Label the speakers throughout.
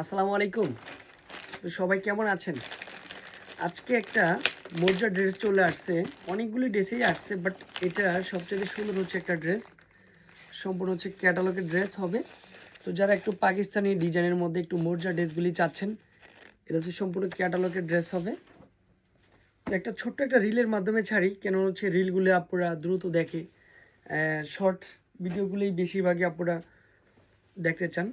Speaker 1: আসসালামু আলাইকুম। তো সবাই কেমন আছেন? আজকে একটা মোজা ড্রেস চলে আসছে। অনেকগুলি ড্রেসেই আসছে বাট এটা সবচেয়ে সুন্দর হচ্ছে একটা ড্রেস। সম্পূর্ণ হচ্ছে ক্যাটালগের ড্রেস হবে। তো যারা একটু পাকিস্তানি ডিজাইনের মধ্যে একটু মোজা ড্রেসগুলি চাচ্ছেন, এটা হচ্ছে সম্পূর্ণ ক্যাটালগের ড্রেস হবে। একটা ছোট্ট একটা রিলের মাধ্যমে ছাড়ি কেন হচ্ছে রিলগুলি আপুরা দ্রুত দেখে শর্ট ভিডিওগুলি বেশিরভাগই আপুরা দেখতে চান।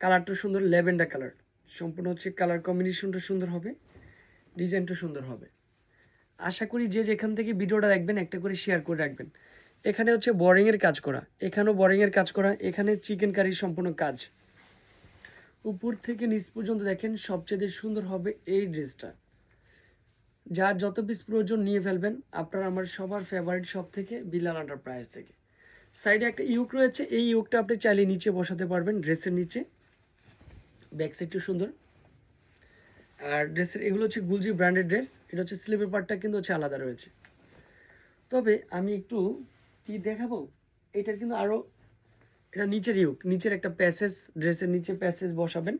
Speaker 1: কালারটা সুন্দর, ল্যাভেন্ডার কালার। সম্পূর্ণ হচ্ছে কালার কম্বিনেশনটা সুন্দর হবে, ডিজাইনটা সুন্দর হবে। আশা করি যে যেখান থেকে ভিডিওটা দেখবেন, একটা করে শেয়ার করে রাখবেন। এখানে হচ্ছে বোরিংয়ের কাজ করা। এখানেও বোরিংয়ের কাজ করা, এখানে চিকেন কারির সম্পূর্ণ কাজ। উপর থেকে নিচ পর্যন্ত দেখেন, সবচেয়ে সুন্দর হবে এই ড্রেসটা। যার যত পিস প্রয়োজন নিয়ে ফেলবেন, আপনার আমার সবার ফেভারিট সব থেকে বিলাল এন্টারপ্রাইজ থেকে। সাইডে একটা ইউক রয়েছে, এই ইউকটা আপনি চাইলে নিচে বসাতে পারবেন ড্রেসের নিচে। ব্যাক সাইডটা সুন্দর। আর ড্রেসের এগুলো হচ্ছে গুলজি ব্র্যান্ডেড ড্রেস এটা হচ্ছে স্লিপের পার্টটা কিন্তু হচ্ছে আলাদা রয়েছে। তবে আমি একটু কি দেখাবো? এটার কিন্তু আরও এটা নিচের ইউক নিচের একটা প্যাসেজ ড্রেসের নিচে প্যাসেজ বসাবেন।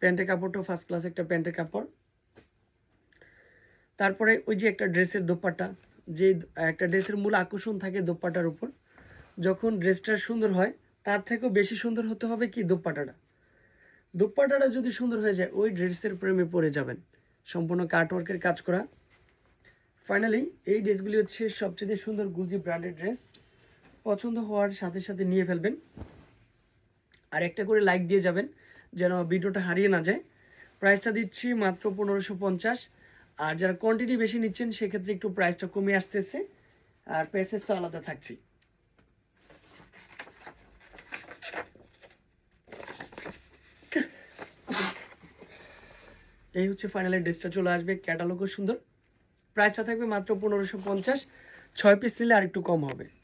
Speaker 1: প্যান্টের কাপড়টাও ফার্স্ট ক্লাস একটা প্যান্টের কাপড়। তারপরে ওই যে একটা ড্রেসের দোপাট্টা, যে একটা ড্রেসের মূল আকর্ষণ থাকে দোপাটার উপর। যখন ড্রেসটা সুন্দর হয়, তার থেকেও বেশি সুন্দর হতে হবে কি দোপাটাটা দোপাটাটা যদি সুন্দর হয়ে যায়, ওই ড্রেসের প্রেমে পড়ে যাবেন। সম্পূর্ণ কাটওয়ার্কের কাজ করা। ফাইনালি এই ড্রেসগুলি হচ্ছে সবচেয়ে সুন্দর গুজি ব্র্যান্ডেড ড্রেস। পছন্দ হওয়ার সাথে সাথে নিয়ে ফেলবেন। আর একটা করে লাইক দিয়ে যাবেন, যেন ভিডিওটা হারিয়ে না যায়। প্রাইসটা দিচ্ছি মাত্র পনেরোশো পঞ্চাশ। আর যারা কোয়ান্টিটি বেশি নিচ্ছেন, সেক্ষেত্রে একটু প্রাইসটা কমে আসতেছে। আর প্যাসেজটা আলাদা থাকছে। এই হচ্ছে ফাইনালের ড্রেসটা চলে আসবে। ক্যাটালগও সুন্দর। প্রাইসটা থাকবে মাত্র পনেরোশো পঞ্চাশ। ছয় পিস নিলে আর একটু কম হবে।